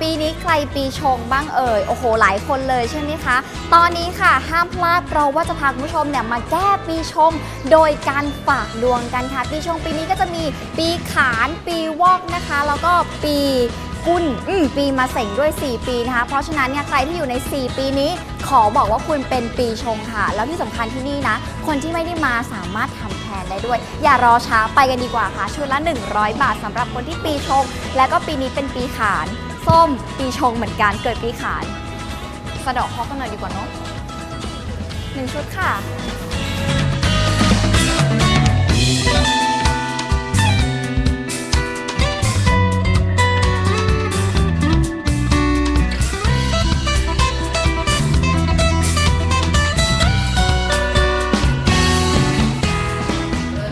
ค่ะปีนี้ใครปีชงบ้างเอ่ย โอ้โห หลายคนเลยใช่ไหมคะ ตอนนี้ค่ะห้ามพลาดเพราะว่าจะพาคุณผู้ชมเนี่ยมาแก้ปีชง โดยการฝากดวงกันค่ะ ปีชงปีนี้ก็จะมีปีขานปีวอกนะคะ แล้วก็ปีกุลอืมปีมาเสงด้วย 4 ปีนะคะ เพราะฉะนั้นเนี่ยใครที่อยู่ใน 4 ปีนี้ ขอบอกว่าคุณเป็นปีชงค่ะ แล้วที่สำคัญที่นี่นะ คนที่ไม่ได้มาสามารถทำแทนได้ด้วย อย่ารอช้าไปกันดีกว่าค่ะชุดละ 100 บาทสำหรับคนที่ปีชง และก็ปีนี้เป็นปีขาน ส้ม ปีชงเหมือนกันเกิดปีขาน สะดอกเคราะห์กันหน่อยดีกว่าเนาะหนึ่งชุดค่ะ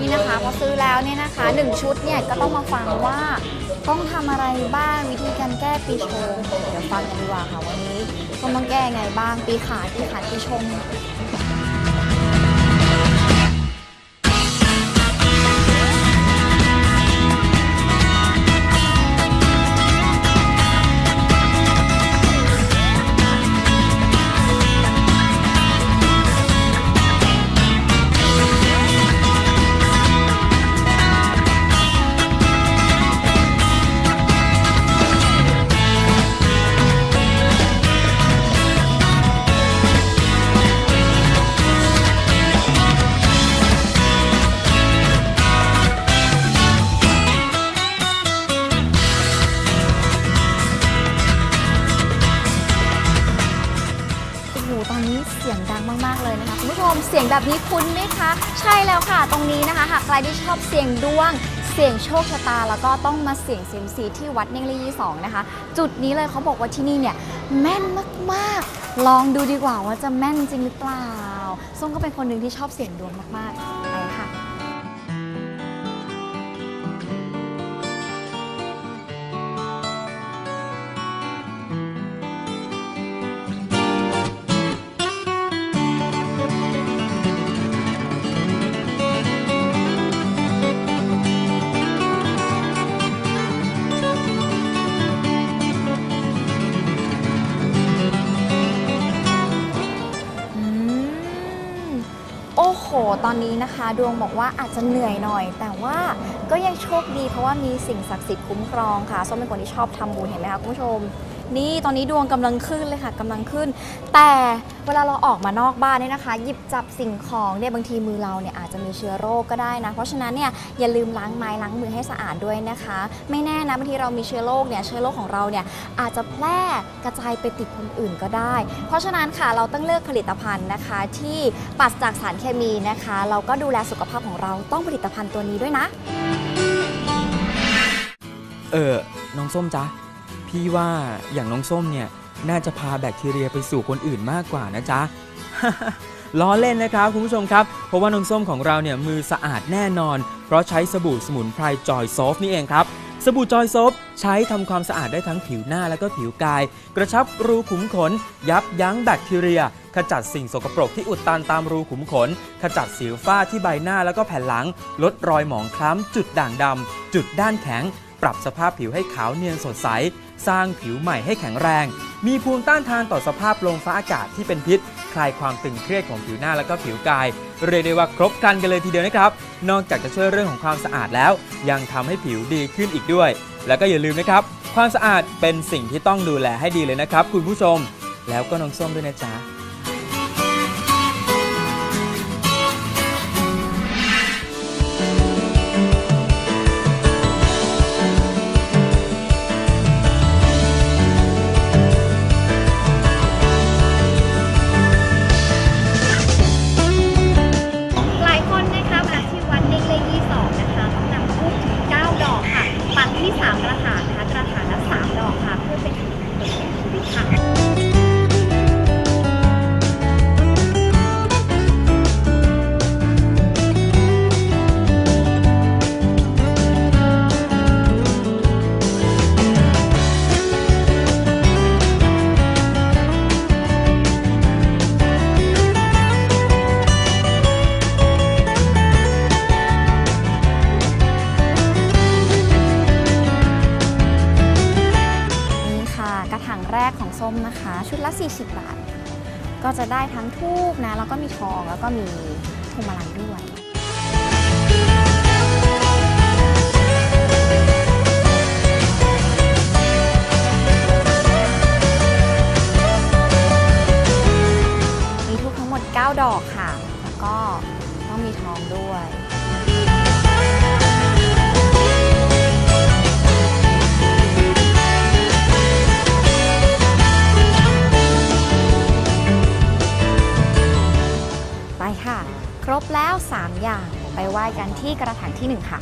นี่นะคะพอซื้อแล้วเนี่ยนะคะหนึ่งชุด เนี่ยก็ต้องมาฟังว่าต้องทำอะไรบ้างวิธีการแก้ปีชง เดี๋ยวฟังกันดีกว่าค่ะวันนี้ต้องมาแก้ไงบ้างปีขาดปีขาดปีชง เสียงแบบนี้คุ้นไหมคะ ใช่แล้วค่ะ ตรงนี้นะคะ หากใครที่ชอบเสียงดวง เสียงโชคชะตา แล้วก็ต้องมาเสียงเซียมซีที่วัดเน่งลี่ยี่สองนะคะ จุดนี้เลยเขาบอกว่าที่นี่เนี่ยแม่นมากๆ ลองดูดีกว่าว่าจะแม่นจริงหรือเปล่าส้มก็เป็นคนหนึ่งที่ชอบเสียงดวงมากๆ ตอนนี้นะคะ ดวงบอกว่าอาจจะเหนื่อยหน่อย แต่ว่าก็ยังโชคดีเพราะว่ามีสิ่งศักดิ์สิทธิ์คุ้มครองค่ะส้มเป็นคนที่ชอบทำบุญเห็นไหมคะคุณผู้ชม นี่ตอนนี้ดวงกำลังขึ้นเลยค่ะกำลังขึ้น แต่เวลาเราออกมานอกบ้านเนี่ยนะคะ หยิบจับสิ่งของเนี่ยบางทีมือเราเนี่ยอาจจะมีเชื้อโรคก็ได้นะ เพราะฉะนั้นเนี่ยอย่าลืมล้างไม้ล้างมือให้สะอาดด้วยนะคะ ไม่แน่นะบางทีเรามีเชื้อโรคเนี่ยเชื้อโรคของเราเนี่ยอาจจะแพร่กระจายไปติดคนอื่นก็ได้ เพราะฉะนั้นค่ะเราต้องเลือกผลิตภัณฑ์นะคะ ที่ปราศจากสารเคมีนะคะ เราก็ดูแลสุขภาพของเราต้องผลิตภัณฑ์ตัวนี้ด้วยนะ เออน้องส้มจ๊ะ พี่ว่าอย่างน้องส้มเนี่ยน่าจะพาแบคทีเรียไปสู่คนอื่นมากกว่านะจ๊ะล้อเล่นนะครับคุณผู้ชมครับ เพราะว่าน้องส้มของเราเนี่ยมือสะอาดแน่นอน เพราะใช้สบู่สมุนไพรจอยซอฟนี่เองครับ สบู่จอยซอฟใช้ทำความสะอาดได้ทั้งผิวหน้าและก็ผิวกาย กระชับรูขุมขน ยับยั้งแบคทีเรีย ขจัดสิ่งสกปรกที่อุดตันตามรูขุมขน ขจัดสิวฝ้าที่ใบหน้าแล้วก็แผ่นหลัง ลดรอยหมองคล้ำ จุดด่างดำจุดด้านแข็ง ปรับสภาพผิวให้ขาวเนียนสดใส สร้างผิวใหม่ให้แข็งแรง มีภูมิต้านทานต่อสภาพลมฟ้าอากาศที่เป็นพิษ คลายความตึงเครียดของผิวหน้าและก็ผิวกาย เรียกได้ว่าครบครันกันเลยทีเดียวนะครับ นอกจากจะช่วยเรื่องของความสะอาดแล้ว ยังทำให้ผิวดีขึ้นอีกด้วย แล้วก็อย่าลืมนะครับ ความสะอาดเป็นสิ่งที่ต้องดูแลให้ดีเลยนะครับ คุณผู้ชม แล้วก็น้องส้มด้วยนะจ๊ะ ทูบนะ แล้วก็มีทองแล้วก็มีพวงมาลัยด้วย อย่าง ไปไหว้กันที่กระถางที่ 1 ค่ะ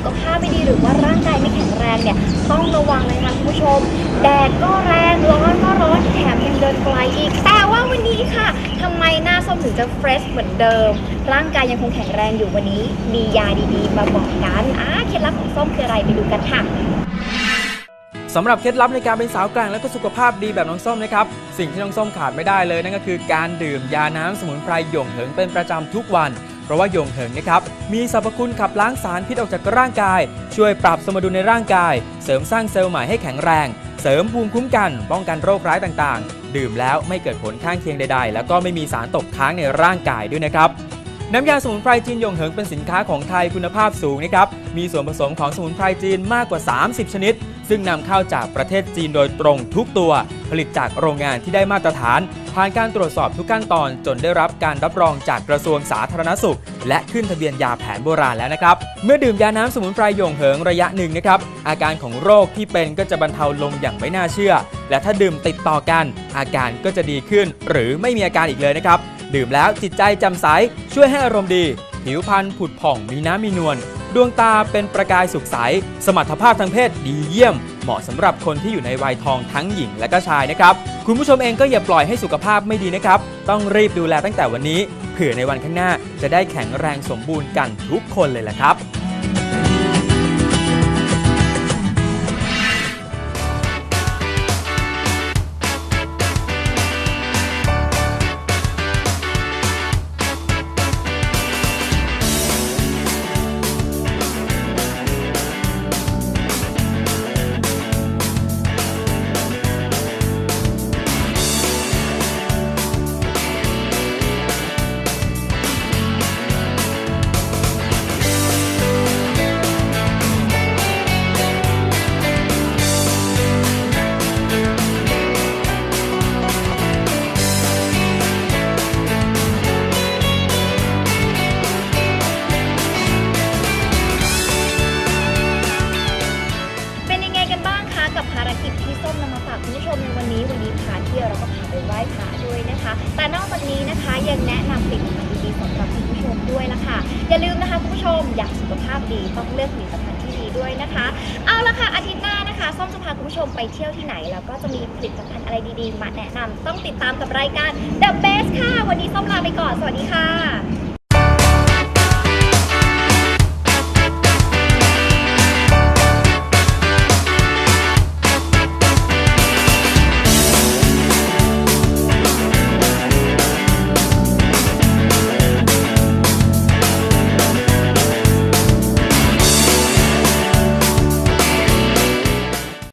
สุขภาพไม่ดีหรือว่าร่างกายไม่แข็งแรงเนี่ยต้องระวังเลยนะคุณผู้ชม แดดก็แรงร้อนก็ร้อนแถมยังเดินไกลอีก แต่ว่าวันนี้ค่ะทำไมหน้าส้มถึงจะเฟรชเหมือนเดิม ร่างกายยังคงแข็งแรงอยู่วันนี้มียาดีๆ มาบอกกันอ่าเคล็ดลับของส้มคืออะไรไปดูกันค่ะสำหรับเคล็ดลับในการเป็นสาวกร่งและก็สุขภาพดีแบบน้องส้มนะครับ สิ่งที่น้องส้มขาดไม่ได้เลยนั่นก็คือการดื่มยาน้ำสมุนไพรหย่งเหิงเป็นประจำทุกวัน ราะว่าโยงเหิงนะครับมีสรรพคุณขับล้างสารพิษออกจากร่างกาย ช่วยปรับสมดุลในร่างกาย เสริมสร้างเซลล์ใหม่ให้แข็งแรง เสริมภูมิคุ้มกัน ป้องกันโรคร้ายต่างๆ ดื่มแล้วไม่เกิดผลข้างเคียงใด ๆ แล้วก็ไม่มีสารตกค้างในร่างกายด้วยนะครับ น้ำยาสมุนไพรจีนยงเหิงเป็นสินค้าของไทยคุณภาพสูงนะครับ มีส่วนผสมของสมุนไพรจีนมากกว่า 30 ชนิด ซึ่งนำเข้าจากประเทศจีนโดยตรงทุกตัว ผลิตจากโรงงานที่ได้มาตรฐาน ผ่านการตรวจสอบทุกขั้นตอนจนได้รับการรับรองจากกระทรวงสาธารณสุข และขึ้นทะเบียนยาแผนโบราณแล้วนะครับ เมื่อดื่มยาน้ำสมุนไพรยงเหิงระยะหนึ่งนะครับ อาการของโรคที่เป็นก็จะบรรเทาลงอย่างไม่น่าเชื่อ และถ้าดื่มติดต่อกัน อาการก็จะดีขึ้น หรือไม่มีอาการอีกเลยนะครับ ดื่มแล้วจิตใจแจ่มใส ช่วยให้อารมณ์ดี ผิวพรรณผุดผ่องมีน้ำมีนวลดวงตาเป็นประกายสุขใส สมรรถภาพทางเพศดีเยี่ยม เหมาะสำหรับคนที่อยู่ในวัยทองทั้งหญิงและก็ชายนะครับ คุณผู้ชมเองก็อย่าปล่อยให้สุขภาพไม่ดีนะครับ ต้องรีบดูแลตั้งแต่วันนี้ เผื่อในวันข้างหน้าจะได้แข็งแรงสมบูรณ์กันทุกคนเลยแหละครับ กันบ้างคะกับภารกิจที่ส้มนำมาฝากคุณผู้ชมในวันนี้วันนี้พาเที่ยวแล้วก็พาไปไหว้พระด้วยนะคะ แต่นอกจากนี้นะคะยังแนะนำผลิตภัณฑ์ดีๆสำหรับคุณผู้ชมด้วยละค่ะ อย่าลืมนะคะคุณผู้ชมอยากสุขภาพดีต้องเลือกผลิตภัณฑ์ที่ดีด้วยนะคะ เอาละค่ะอาทิตย์หน้านะคะส้มจะพาคุณผู้ชมไปเที่ยวที่ไหน แล้วก็จะมีผลิตภัณฑ์อะไรดีๆ มาแนะนำต้องติดตามกับรายการ The Best ค่ะ วันนี้ส้มลาไปก่อนสวัสดีค่ะ